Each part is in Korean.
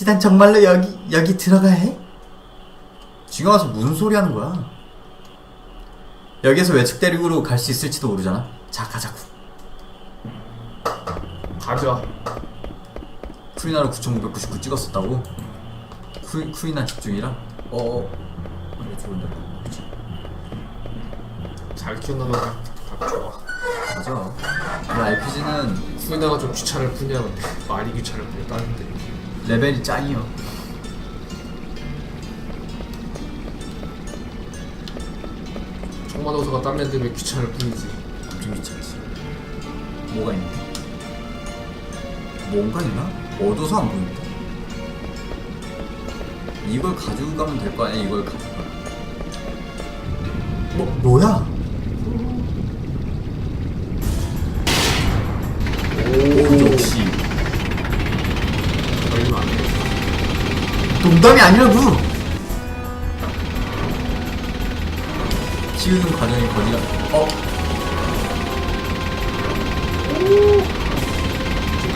시단 정말로 여기 여기 들어가야 해? 지금 와서 무슨 소리 하는 거야? 여기에서 외측 대륙으로 갈 수 있을지도 모르잖아. 자 가자고. 가자. 쿠리나를 9,599 찍었었다고? 쿠, 쿠리나 집중이라? 어어. 좋은데. 그치. 잘 키운다는 각 좋아. 맞아. 이 RPG는 후이나가 좀 귀찮을 뿐이야 근데 말이 귀찮을 뿐이야 다른데. 레벨이 짱이요. 청마도사가 딴 애들면 귀찮을 뿐이지. 좀 귀찮지. 뭐가 있나? 뭔가 있나? 어두워서 안 보인다. 이걸 가지고 가면 될 거 아니야? 이걸 가지고 가. 뭐, 뭐야? 농담이 아니라고! 키우는 과정이 거리가, 어?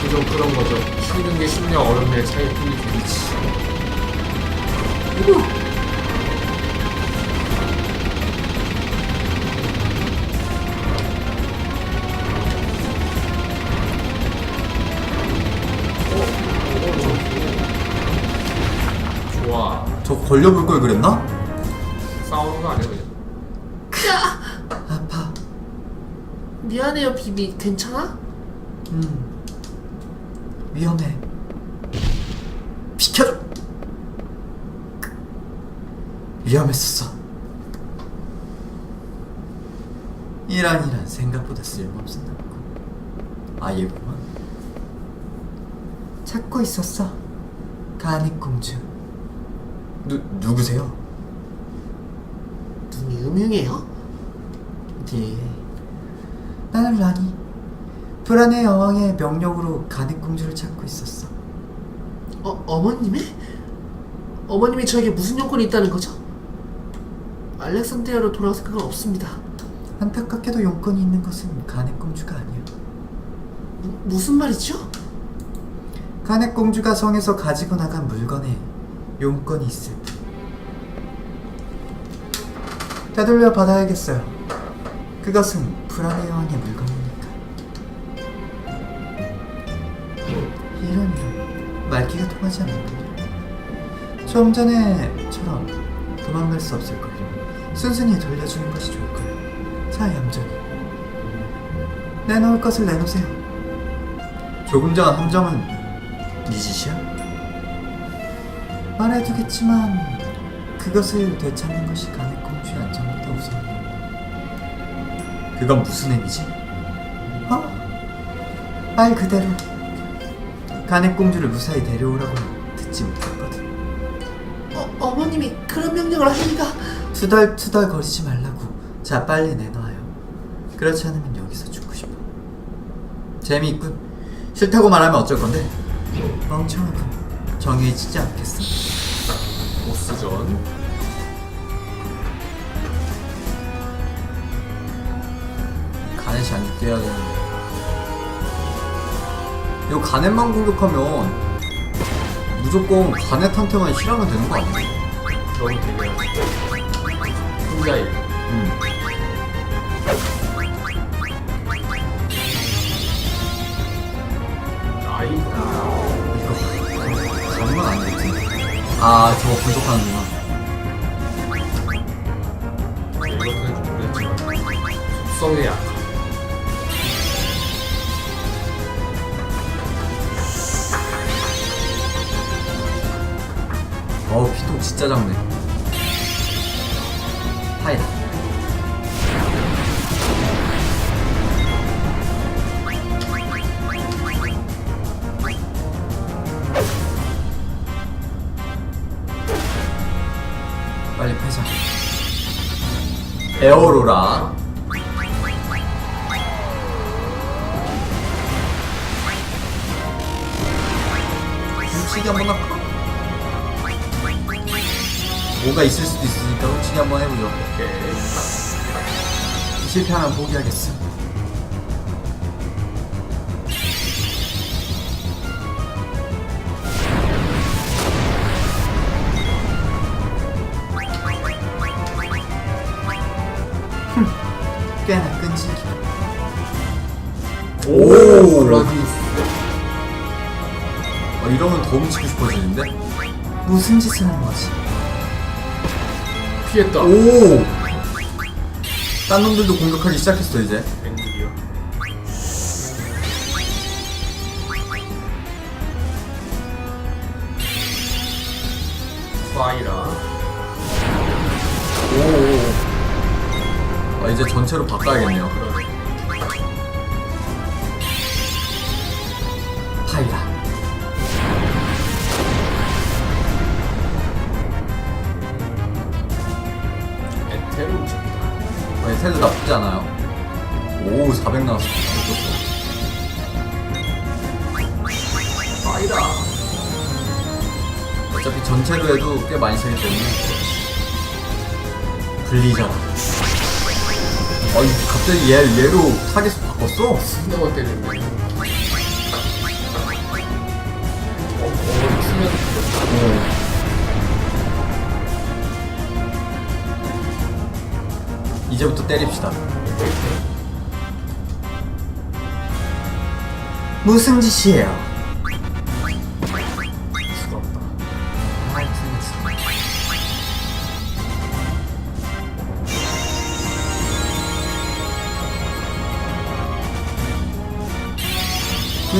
그좀 그런 거죠. 키우는 게 쉽냐 어렵냐의 차이 뿐이지. 걸려볼 걸 그랬나? 싸우는 거 아니야 그냥. 아파. 미안해요 비비 괜찮아? 음. 위험해. 비켜줘. 위험했었어. 이란 이란 생각보다 쓸모없었나 보고. 아 얘구만. 찾고 있었어. 가닉 공주. 누 누구세요? 눈이 음흉해요? 네. 나는 라니. 불안의 여왕의 명령으로 가닉 공주를 찾고 있었어. 어 어머님의? 어머님이 저에게 무슨 요건이 있다는 거죠? 알렉산드리아로 돌아올 생각은 없습니다 안타깝게도 용건이 있는 것은 가넷 공주가 아니야. 무, 무슨 말이죠? 가넷 공주가 성에서 가지고 나간 물건에 용건이 있을 되돌려 받아야겠어요. 그것은 불안의 여왕의 물건이니까. 이런 이런 말귀가 통하지 않는군요. 좀 전에처럼 도망갈 수 없을 걸요. 순순히 돌려주는 것이 좋을 거예요. 자, 얌전히. 내놓을 것을 내놓으세요. 조금 전 함정은 네 짓이야? 말해두겠지만 그것을 되찾는 것이 가넷 그건 무슨 의미지? 어? 말 그대로 가넷 공주를 무사히 데려오라고 듣지 못했거든. 어, 어머님이 그런 명령을 하시니까 투덜투덜 거리지 말라고. 자, 빨리 내놔요. 그렇지 않으면 여기서 죽고 싶어. 재미있군. 싫다고 말하면 어쩔 건데? 멍청하군. 정해지지 않겠어. 보스전. 가넷이 안 해야 되는데. 이거 가넷만 공격하면 무조건 가넷한테만 힐하면 되는 거 아니야? 너무 되게 혼자일. 응. 나이다. 이거 가면 안 되지. 아, 저거 분석하는구나. 이것은 좀 모르겠지만 속성의 약 피통 진짜 작네. 파이다. 빨리 패자. 에어로라. 한번 할까? 뭐가 있을 수도 있으니까 솔직히 한번 해보죠. 실패하면 포기하겠어. 꽤나 끈질기. 오, 라디스. 어, 이러면 더 훔치고 싶어지는데? 무슨 짓을 하는 거지? 피했다. 오! 딴 놈들도 공격하기 시작했어 이제 앵글이야. 파이라. 오. 아 이제 전체로 바꿔야겠네요 블리자드 아니 갑자기 얘, 얘로 타겟을 바꿨어? 신나고 때리네. 어, 어머니 추면 이제부터 때립시다. 무슨 짓이에요?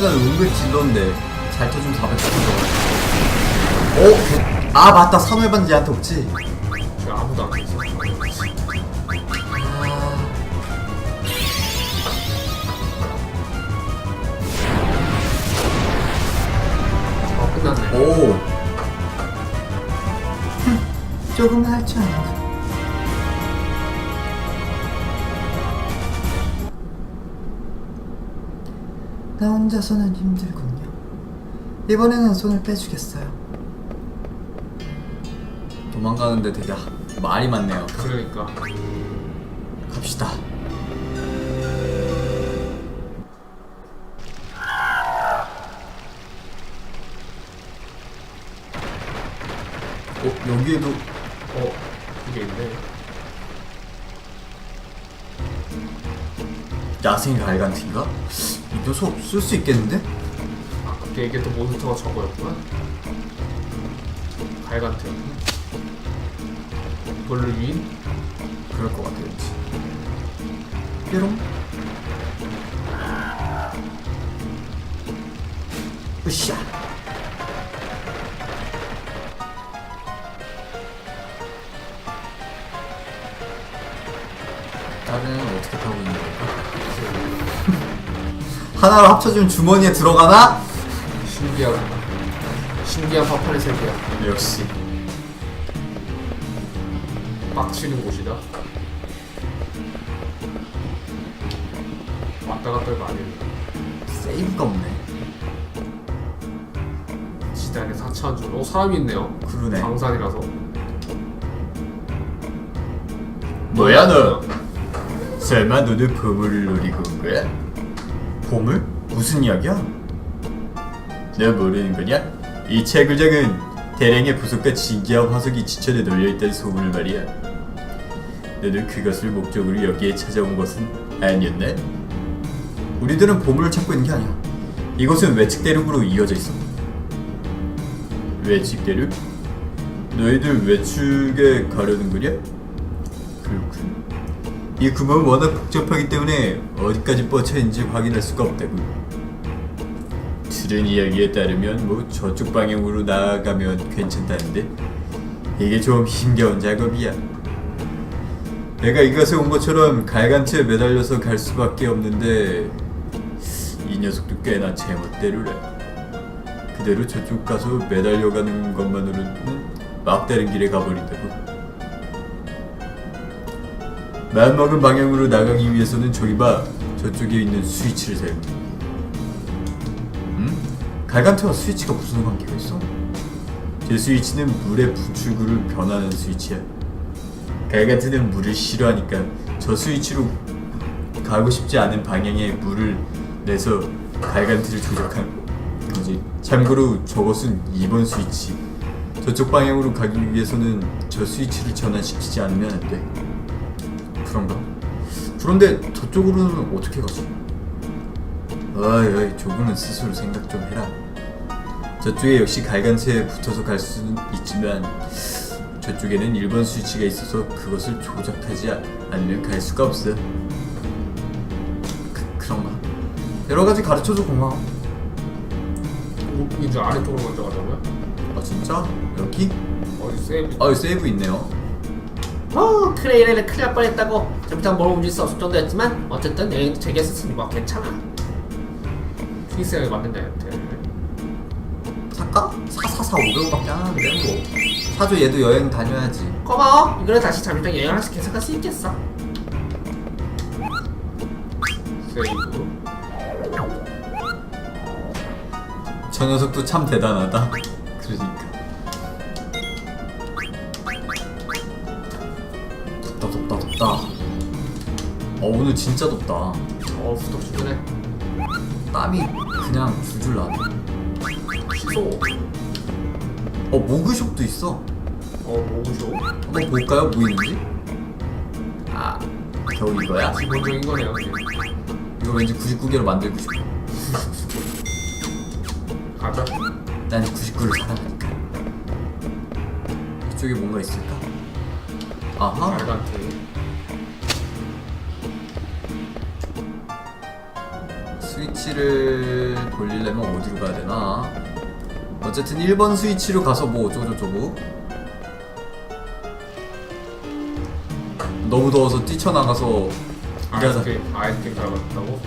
그니까 은근 딜러인데 잘 터주면 400 터져. 어? 아 맞다 산후반지 얘한테 없지? 지금 아무도 안 있어. 어, 끝났네. 오. 조금만 할줄 알아. 나 혼자서는 힘들군요. 이번에는 손을 빼주겠어요. 도망가는데 되게 하- 말이 많네요. 그러니까. 갑시다. 어, 여기에도 어, 이게 있네. 야생 갈간티인가? 이 녀석 쓸 수 있겠는데? 아, 그게 이게 또 몬스터가 저거였구나. 갈간트. 이걸로 유인? 그럴 것 같아, 왠지. 뾰롱? 으쌰! 애는 어떻게 타고 있는 걸까? 하나로 합쳐주면 주머니에 들어가나? 신기하구나. 신기한 파판의 세계야. 역시. 빡치는 곳이다. 왔다 갔다 할거 아니야. 세이브가 없네. 지단에 4천 줄. 어, 사람이 있네요. 그러네. 강산이라서. 뭐야 너? 설마 너도 보물을 노리고 온 거야? 보물? 무슨 이야기야? 너 모르는 거냐? 이 채굴장은 대량의 부속과 진기한 화석이 지천에 널려있다는 소문을 말이야 너도 그것을 목적으로 여기에 찾아온 것은 아니었나? 우리들은 보물을 찾고 있는 게 아니야 이곳은 외측 대륙으로 이어져 있어 외측 대륙? 너희들 외축에 가려는 거냐? 그렇군. 이 구멍은 워낙 복잡하기 때문에 어디까지 뻗쳐 있는지 확인할 수가 없다고. 들은 이야기에 따르면 뭐 저쪽 방향으로 나아가면 괜찮다는데 이게 좀 힘겨운 작업이야. 내가 이곳에 온 것처럼 갈간트에 매달려서 갈 수밖에 없는데 이 녀석도 꽤나 제멋대로래. 그대로 저쪽 가서 매달려가는 것만으로는 막다른 길에 가버린다고. 마음먹은 방향으로 나가기 위해서는 저기 봐 저쪽에 있는 스위치를 사용해 음? 갈간트와 스위치가 무슨 관계가 있어? 제 스위치는 물의 분출구를 변하는 스위치야. 갈간트는 물을 싫어하니까 저 스위치로 가고 싶지 않은 방향에 물을 내서 갈간트를 조작한 거지. 참고로 저것은 2번 스위치. 저쪽 방향으로 가기 위해서는 저 스위치를 전환시키지 않으면 안 돼 그런가? 그런데 저쪽으로는 어떻게 가지? 어이 어이 조금은 스스로 생각 좀 해라 저쪽에 역시 갈간체에 붙어서 갈 수는 있지만 저쪽에는 1번 스위치가 있어서 그것을 조작하지 아- 않으면 갈 수가 없어 그, 그런가 여러 가지 가르쳐줘 고마워 이제 아래쪽으로 먼저 가자고요? 아 진짜? 여기? 어디 세이브 아 세이브 있네요 어 그래 이래래 큰일 날 뻔했다고. 잘못하면 뭘 움직일 수 없을 정도였지만 어쨌든 여행도 재개했으니 뭐 괜찮아. 피스에 맞는다 한테 살까? 444 500원밖에 안 하는데 뭐. 사줘 얘도 여행 다녀야지. 고마워. 이거를 다시 잠깐 여행할 수 계속할 수 있겠어. 세이브. 저 녀석도 참 대단하다. 그러니까 어 오늘 진짜 덥다. 어 죽네. 땀이 그냥 줄줄 나네. 취소 어 모그숍도 있어. 어 모구쇼 한번 볼까요? 뭐 있는지? 아 겨우 이거야? 기본적인 거네요. 이거 왠지 99개로 만들고 싶어. 가자. 난 99를 사랑하니까? 이쪽에 뭔가 있을까? 아하. 빨간 테 스위치를 돌리려면 어디로 가야 되나? 어쨌든 1번 스위치로 가서 뭐 어쩌고저쩌고. 너무 더워서 뛰쳐나가서 일하자 아이스크림 아이스크림 닮았다고?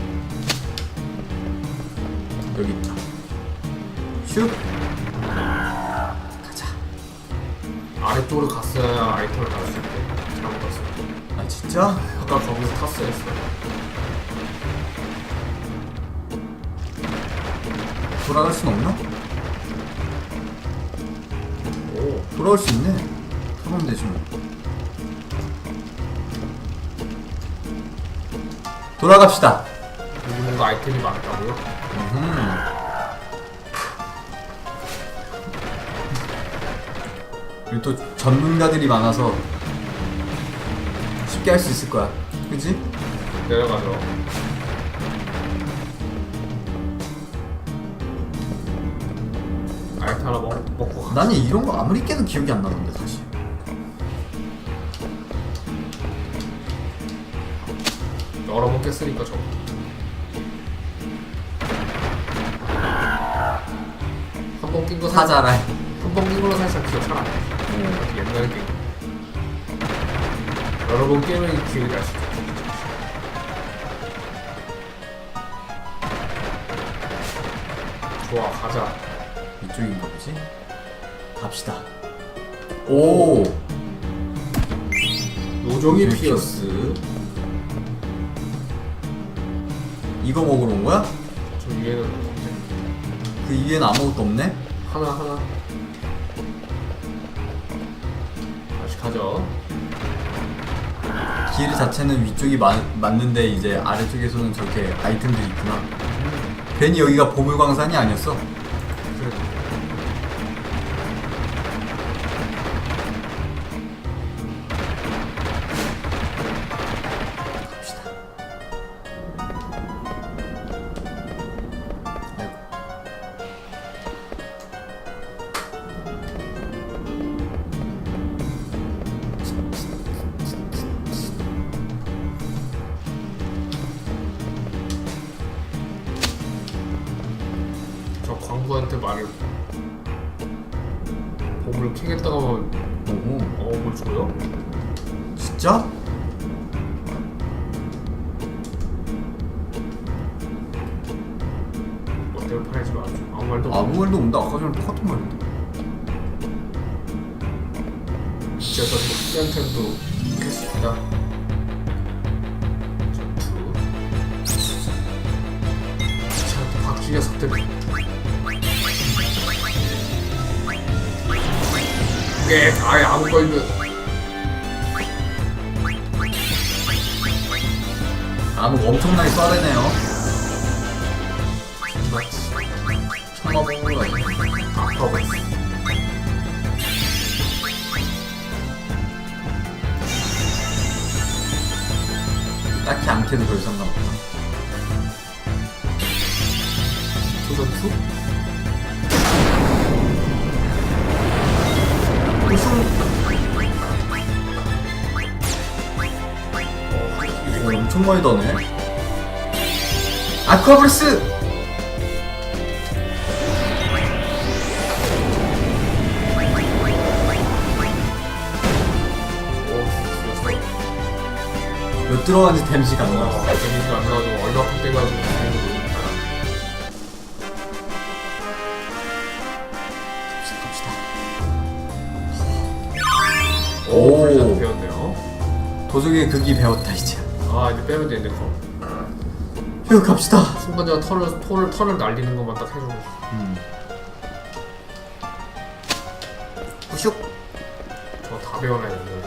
여기 있다. 슉. 가자. 아래쪽으로 갔어야 아이템을 받을 수 있대 잘못 갔어. 아 진짜? 아까 거기서 탔어야 했어 돌아갈 순 없나? 오 돌아올 수 있네 그러면 되지 뭐 돌아갑시다 누군가 아이템이 많다고요? 여기 또 전문가들이 많아서 쉽게 할 수 있을 거야. 그지? 내려가죠 하나 먹, 먹고 가 나는 이런 거 아무리 깨도 기억이 안 나던데 사실. 여러 번 깼으니까 저 한번 낀거 사자라. 한번 낀 걸로 살짝 기억 잘안 나. 옛날 게임. 여러 번 깨면 기억이 날수 있어. 좋아, 가자. 이쪽인가 보지? 갑시다. 오. 요정이 피어스. 이거 먹으러 온 거야? 저 위에는. 그 위에는 아무것도 없네. 하나 하나. 다시 가죠. 길 자체는 위쪽이 맞, 맞는데 이제 아래쪽에서는 저렇게 아이템들이 있구나. 괜히 여기가 보물광산이 아니었어. 그래. 갑 저 특이한템도 했습니다. 전투. 자, 박쥐 녀석들. 꽤 아예 아무 거 있는. 암흑 엄청나게 쏴대네요. 맞지. 참아먹는 거 아니야? 아파 보였어. 딱히 안 캐도 별 상관없다. 훅. 우승. 오, 엄청 많이 더네. 아쿠아브레스! 몇 들어가는지 데미지가 안어 나와. 데미지가 안 나가지고 얼마큼 떼가지고 다행히 모르겠다 갑시다. 오 오. 배웠네요 도적의 극이 배웠다 이제. 아 이제 빼면 되는데 거휴 갑시다. 순간적으로 털을 털을 털을 날리는 것만 딱 해주고 음. 후슉. 저다 배워놔야 되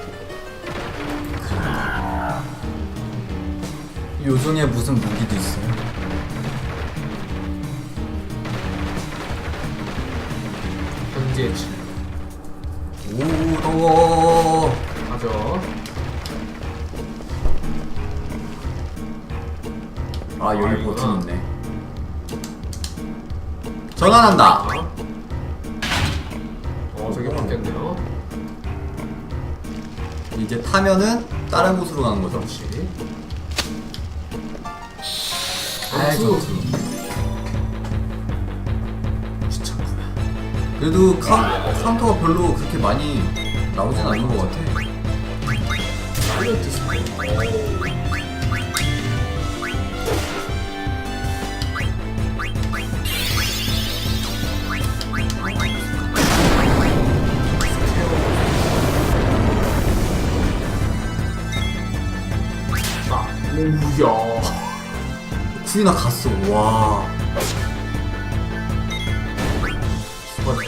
요정에 무슨 무기도 있어요. 현재 질 오로. 가죠 아 여기 아이구나. 버튼 있네. 전환한다. 어 저기 바뀌었네요 이제 타면은 다른 곳으로 가는 거죠. 그렇지 좋지. 귀찮구나 그래도 카운, 카운터가 별로 그렇게 많이 나오진 않는 것 같아. 사이언트 스페 쿠이나 갔어. 와. 죽었네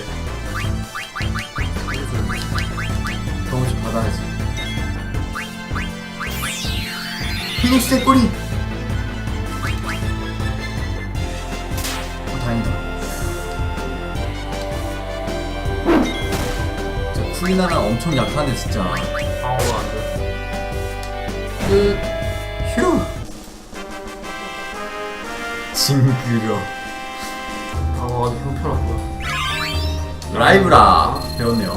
경험치 받아야지. 피닉스의 꼬리. 어, 다행이다. 진짜 쿠이나랑 엄청 약하네 진짜. 방어가 안돼 끝. 휴. 징그러. 방어가 좀 형편없구나 라이브라 배웠네요.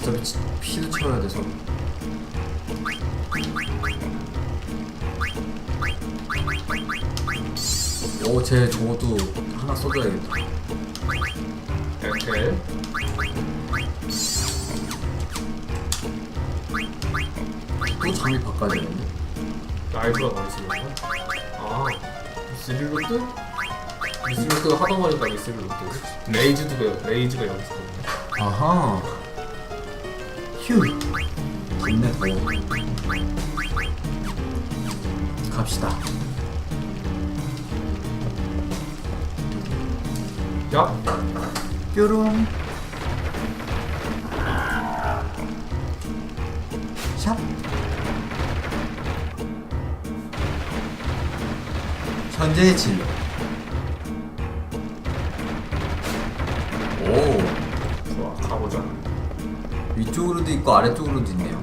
어차피 치- 피도 채워야 돼서. 오, 쟤 저것도 하나 써줘야겠다. 에텔 또 장비 바꿔야 되는데. 있는 거야? 아 미스릴로트? 미스릴로트가 하던 거니까 미스릴로트 레이즈도 배워 레이즈가 여기 있거든요 아하. 휴. 좋네, 더워. 갑시다. 야! 뾰롱. 샵. 현재의 진로. 오. 좋아 가보자 위쪽으로도 있고 아래쪽으로도 있네요.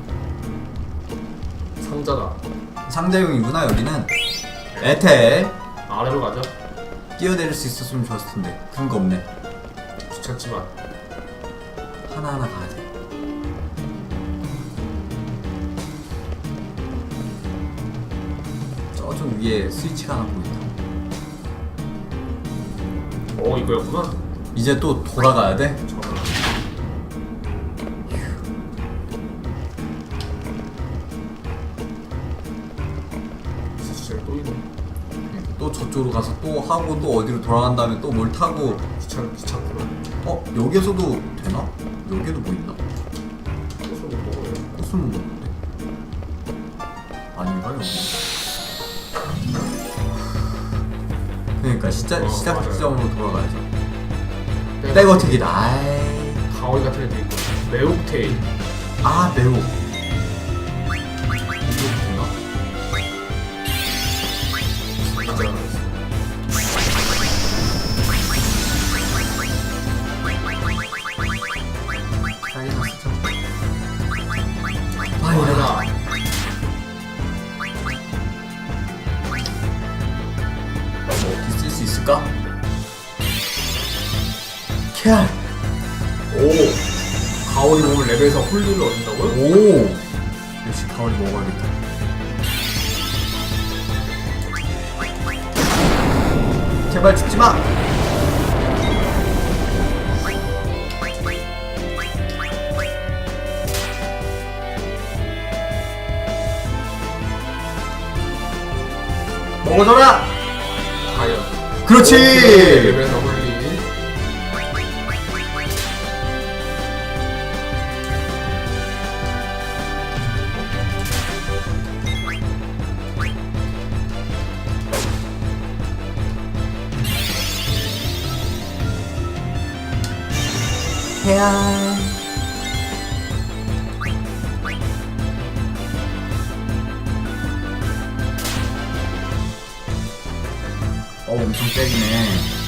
상자다 상자용이구나 여기는. 에텔. 아래로 가자 뛰어내릴 수 있었으면 좋았을 텐데 그런 거 없네. 귀찮지만 하나하나 가야 돼. 저쪽 위에 스위치가 하나 보인다. 어 이거였구나 이제 또 돌아가야 돼? 또 저쪽으로 가서 또 하고 또 어디로 돌아간 다음에 또 뭘 타고 귀찮 귀찮구나 어? 여기에서도 되나? 여기에도 뭐 있나? 시작. 지점으로 돌아가야죠. 백어택이다 아이. 가오이 같은 애도 있고 매혹테일. 아 매우 홀리를 얻는다고요? 오. 역시 가오리 먹어야겠다. 제발 죽지 마. 먹어줘라. 과연 그렇지. 케알. 어 엄청 때리네.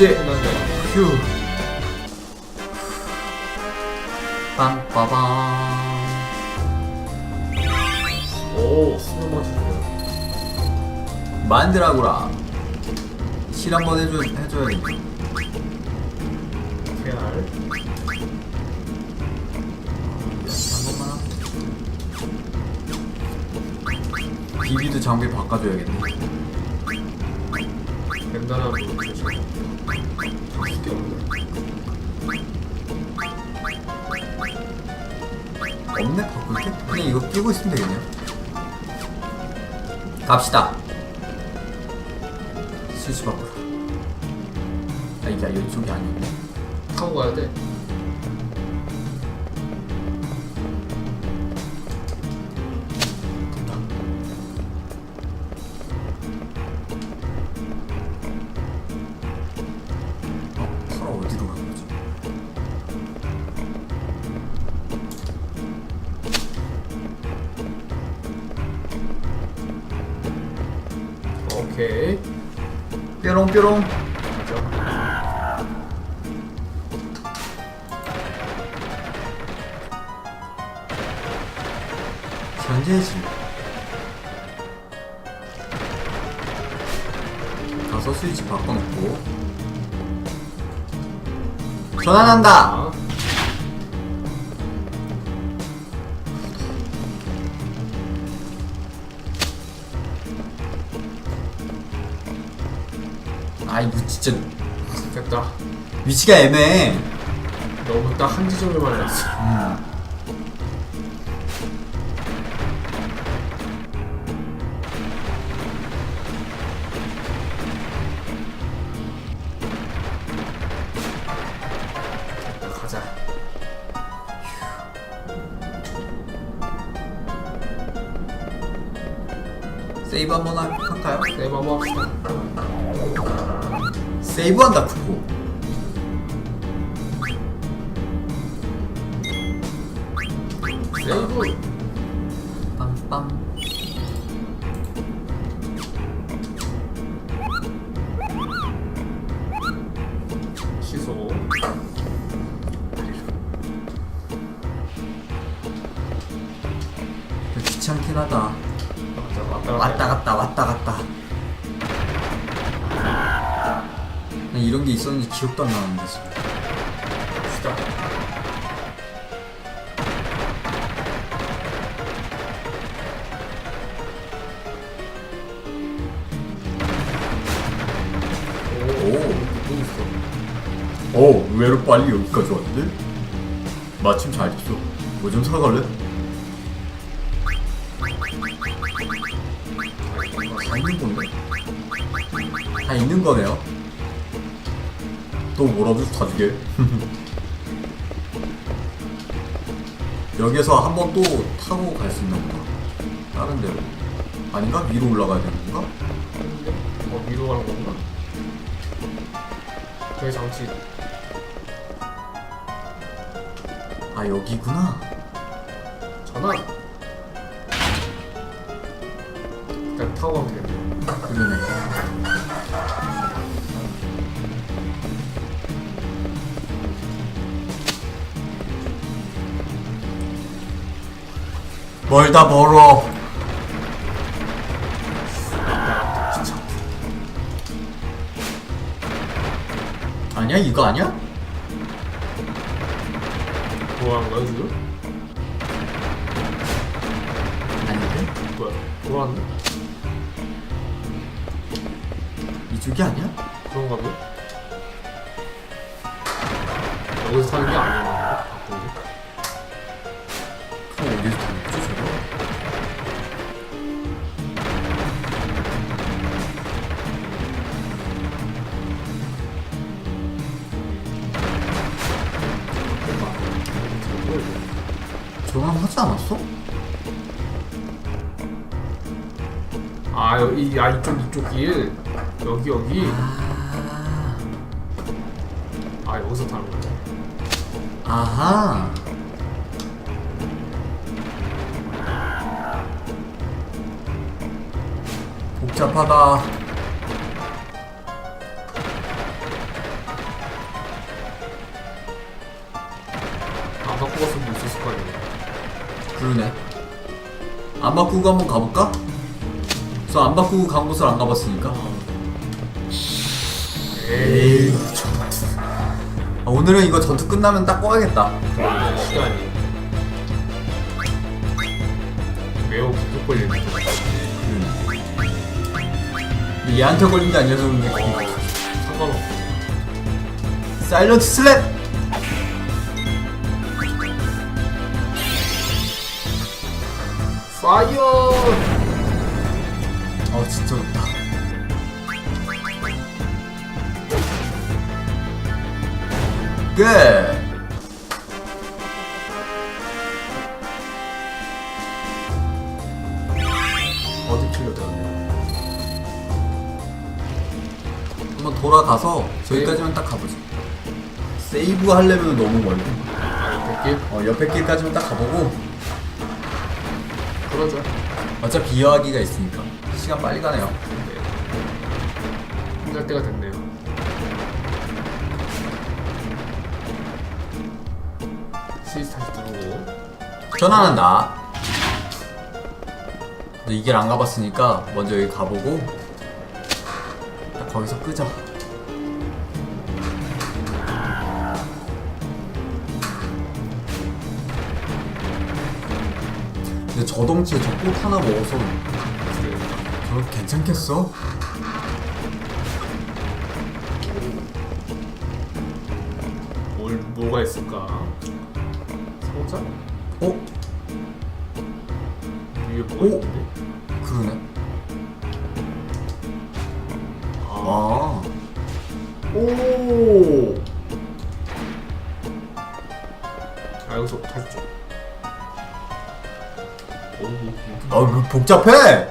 끝났네 휴. 빰빠밤. 오 수능 맞추네 만드라고라. 실 한번 해줘 번만 하고. 비비드 장비 바꿔줘야겠네. 벤다나 부분 조심 장식이 없네 없네 바꿀 게. 그냥 이거 끼고 있으면 되겠네요. 갑시다. 스위치 바꿔라. 아 이게 이쪽이 아니었네. 타고 가야 돼 뾰롱뾰롱. 현재지. 가서 스위치 바꿔놓고 전환한다. 이거 진짜 됐다 위치가 애매해. 너무 딱 한 지점에만 났어 음. 하다. 맞아 왔다 왔다 갔다 왔다 갔다. 난 이런 게 있었는지 기억도 안 나는데 지금. 갑시다 오. 또 있어 어, 의외로 빨리 여기까지 왔는데? 마침 잘 됐어. 뭐 좀 사갈래? 있는 건데? 다 있는 거네요. 또 뭐라도 사주게. 여기서 한 번 또 타고 갈 수 있나 보다. 다른 데로 아닌가? 위로 올라가야 되는 건가? 어 위로 가는 건가? 저희 장치 아 여기구나 전환 일단 타고 가면 되겠네요 그러네 멀다 멀어 아니야 이거 아니야? 뭐 하는 거야 지금? 하지 않았어? 아 여기 아 이쪽 이쪽 길. 여기 여기. 아, 아 여기서 타는 거야? 아하. 복잡하다 그러네. 안 바꾸고 한번 가볼까? 저 안 바꾸고 간 곳을 안 가봤으니까. 에이 아, 오늘은 이거 전투 끝나면 딱 꺼야겠다. 시간이 매우 계속 걸리는데 근데 얘한테 걸린 게 아니라서 그런데 상관없어. 사일런트 슬랩! 파이어 아 진짜 좋다. 끝! 어디 킬려 되었네 한번 돌아가서 저기까지만 딱 가보자. 세이브 하려면 너무 멀고 아 옆에 길? 어, 옆에 길까지만 딱 가보고 그러자 어차피 이어하기가 있으니까. 시간 빨리 가네요. 네. 끝날 때가 됐네요. 시스 다시 누르고. 전환한다 이길 안 가봤으니까 먼저 여기 가보고 딱 거기서 끄자 저 덩치에 저꽃 하나 먹어서. 저거 괜찮겠어? 이거 복잡해!